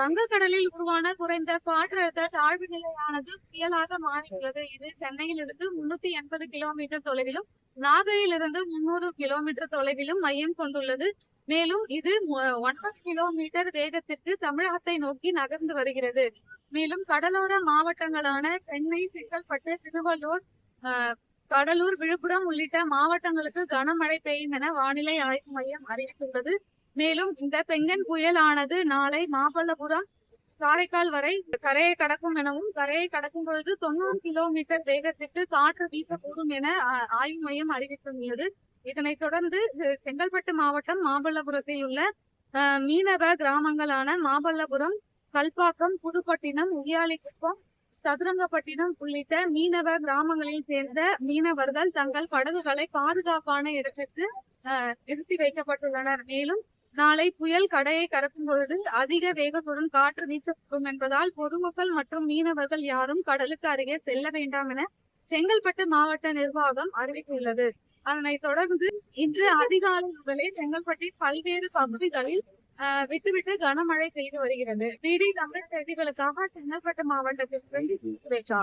வங்கக்கடலில் உருவான குறைந்த காற்றழுத்த தாழ்வு நிலையானது புயலாக மாறியுள்ளது. இது சென்னையிலிருந்து முன்னூத்தி எண்பது கிலோமீட்டர் தொலைவிலும் நாகையிலிருந்து முன்னூறு கிலோமீட்டர் தொலைவிலும் மையம் கொண்டுள்ளது. மேலும் இது ஒன்பது கிலோமீட்டர் வேகத்திற்கு தமிழகத்தை நோக்கி நகர்ந்து வருகிறது. மேலும் கடலோர மாவட்டங்களான சென்னை செங்கல்பட்டு திருவள்ளூர் கடலூர் விழுப்புரம் உள்ளிட்ட மாவட்டங்களுக்கு கனமழை பெய்யும் என வானிலை ஆய்வு மையம் அறிவித்துள்ளது. மேலும் இந்த பெங்கன் புயலானது நாளை மாமல்லபுரம் காரைக்கால் வரை கரையை கடக்கும் எனவும் கரையை கடக்கும் பொழுது தொண்ணூறு கிலோமீட்டர் வேகத்திற்கு காற்று வீசக்கூடும் என ஆய்வு மையம் அறிவித்துள்ளது இதனைத் தொடர்ந்து செங்கல்பட்டு மாவட்டம் மாமல்லபுரத்தில் உள்ள அஹ், மீனவ கிராமங்களான மாமல்லபுரம் கல்பாக்கம் புதுப்பட்டினம் உயாலிக்குப்பம் சதுரங்கப்பட்டினம் உள்ளிட்ட மீனவ கிராமங்களில் சேர்ந்த மீனவர்கள் தங்கள் படகுகளை பாதுகாப்பான இடத்திற்கு அஹ், நிறுத்தி வைக்கப்பட்டுள்ளனர். மேலும் நாளை புயல் கடையை கடக்கும் பொழுது அதிக வேகத்துடன் காற்று வீசக்கூடும் என்பதால் பொதுமக்கள் மற்றும் மீனவர்கள் யாரும் கடலுக்கு அருகே செல்ல வேண்டாம் என செங்கல்பட்டு மாவட்ட நிர்வாகம் அறிவித்துள்ளது. அதனைத் தொடர்ந்து இன்று அதிகாலை முதலே செங்கல்பட்டின் பல்வேறு பகுதிகளில் விட்டுவிட்டு கனமழை பெய்து வருகிறது. டிடி தமிழ் செய்திகளுக்காக செங்கல்பட்டு மாவட்டத்திற்கு சுரேஷா